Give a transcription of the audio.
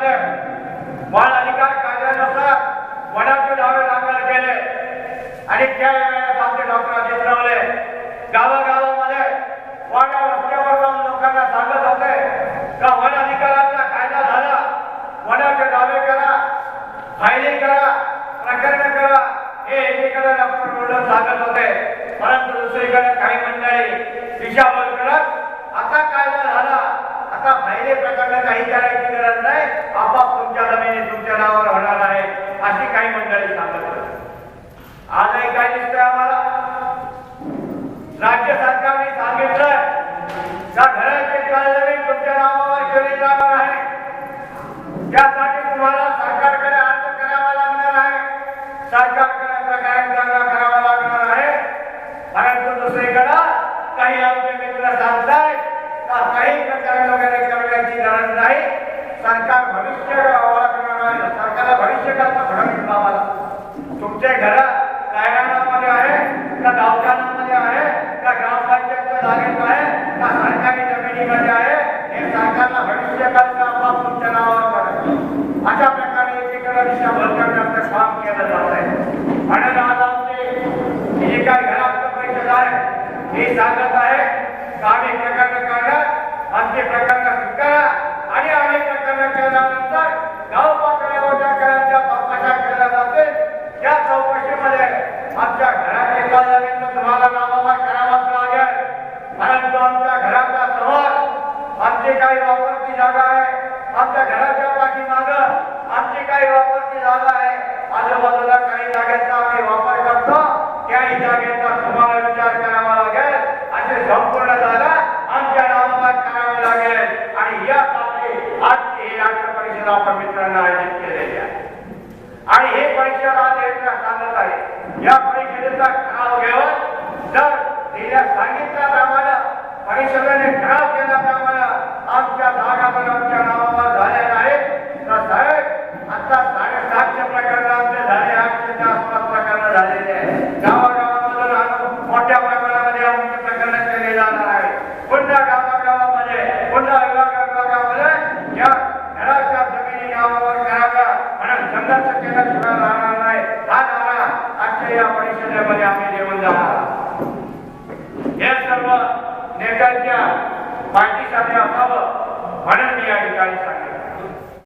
गावामध्ये वन अधिकार कायद्यानुसार वनाचे दावे दाखल केले. आणि त्या वेळेस आमचे डॉक्टर अजित नवले गावागावामध्ये वाड्या रस्त्यावर जाऊन लोकांना सांगत होते का वन अधिकाराचा कायदा झाला वनाचे दावे करा फायलिंग करा प्रकरण करा हे एकीकडे डॉक्टर बोलून सांगत होते. परंतु दुसरीकडे काही मंडळी दिशाभूल करत आता कायदा झाला आता फायदे प्रकरण काही करायची गरज नाही आपाप तुमच्या जमिनी तुमच्या नावावर होणार आहे अशी काही मंडळी सांगत होते आजही काय दिसतंय आम्हाला राज्य सरकारने सांगितलं त्या घराचे कार्यालय तुमच्या नावावर केले जाणार आहे. त्यासाठी तुम्हाला सरकारकडे अर्ज करावा लागणार आहे. सरकारकडे प्रकारे चांगला करावा लागणार आहे. परंतु दुसरीकडं काही आमचे मित्र सांगताय का काही प्रकरण वगैरे करण्याची गरज नाही. सरकार भविष्य ओळखणार आहे. सरकारला भविष्य करता फडणवीस बाबाला तुमचे का दवाखान्यामध्ये आहे का ग्रामपंचायतच्या जागेत आहे का सरकारी जमिनीमध्ये आहे हे सरकारला भविष्य करता तुमच्या नावावर करायचं अशा प्रकारे एकीकडे दिशा करण्याचं काम केलं जात आहे आणि आज आमची ही काय घरात परिषद आहे ही सांगत आहे का आम्ही प्रकरण काढत आमची प्रकरण स्वीकारा आणि आम्ही प्रकरण केल्यानंतर गाव पातळीवर ज्या खेळांच्या केल्या त्या चौकशीमध्ये आमच्या घराची जमीन तुम्हाला नावावर करावाच लागेल. परंतु आमच्या घराच्या समोर आमची काही वापरची जागा आहे. आमच्या घराच्या पाठीमागं आमची काही वापरची जागा आहे. आजूबाजूला काही जागेचा आम्ही वापर करतो. त्याही जागेचा तुम्हाला विचार करावा लागेल. असे संपूर्ण जागा आमच्या नामावर करावी लागेल. आणि या बाबतीत आजची ही राष्ट्र परिषद आपण मित्रांना आयोजित केलेली आहे. आणि हे परिषद आज एकदा सांगत आहे या परिषदेचा ठराव घेऊन जर तिला सांगितल्याप्रमाणे परिषदेने ठराव केल्याप्रमाणे आमच्या जागा पण आमच्या नावावर झाल्या नाहीत तर साहेब आता साडेसातशे प्रकरण आमचे झाले आठशेच्या आसपास प्रकरण झालेले आहे गावागावामधून आणून मोठ्या प्रमाणामध्ये आमचे प्रकरण केले जाणार आहे पुन्हा गावागावामध्ये पुन्हा विभाग विभागामध्ये या घराच्या जमिनी नावावर कराव्या म्हणून संघर्ष केल्याशिवाय राहणार नाही हा नारा क्षेत्रामध्ये आम्ही जेवण झाला या सर्व नेत्यांच्या पाठीसाठी असावं म्हणून मी या ठिकाणी सांगितलं